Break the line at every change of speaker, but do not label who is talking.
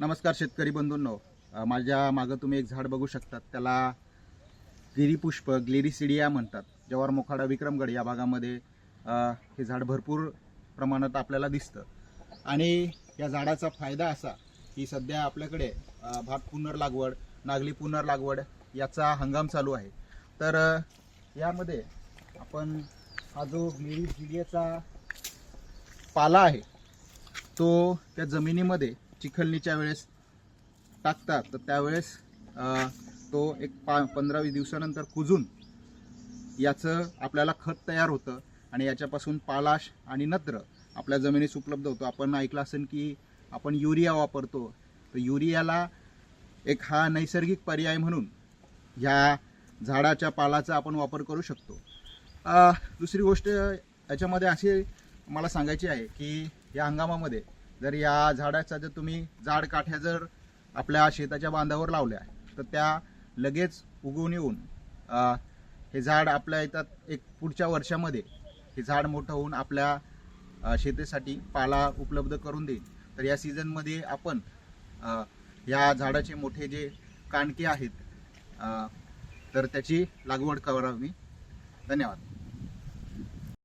नमस्कार शेतकरी बंधूंनो. माझ्या मागं तुम्ही एक झाड बघू शकतात. त्याला गिरीपुष्प ग्लेरिसिडिया म्हणतात. जवार मोखाडा विक्रमगड या भागामध्ये हे झाड भरपूर प्रमाणात आपल्याला दिसतं. आणि या झाडाचा फायदा असा की सध्या आपल्याकडे भात पुनर्लागवड नागली पुनर्लागवड याचा हंगाम चालू आहे. तर यामध्ये आपण हा जो ग्लेरिसिडियाचा पाला आहे तो त्या जमिनीमध्ये चिखलणीच्या वेळेस टाकतात तर त्यावेळेस तो एक पा पंधरा वीस दिवसानंतर कुजून याचं आपल्याला खत तयार होतं आणि याच्यापासून पालाश आणि नत्र आपल्या जमिनीस उपलब्ध होतो. आपण ऐकलं असेल की आपण युरिया वापरतो. तर युरियाला एक हा नैसर्गिक पर्याय म्हणून ह्या झाडाच्या पालाचा आपण वापर करू शकतो. दुसरी गोष्ट याच्यामध्ये अशी मला सांगायची आहे की या हंगामामध्ये जर या झाडाचा जर तुम्ही झाड काठ्या जर आपल्या शेताच्या बांधावर लावल्या तर त्या लगेच उगवून येऊन हे झाड आपल्या येतात एक पुढच्या वर्षामध्ये हे झाड मोठं होऊन आपल्या शेतीसाठी पाला उपलब्ध करून देईल. तर या सीझनमध्ये आपण या झाडाचे मोठे जे कांडके आहेत तर त्याची लागवड करावी. धन्यवाद.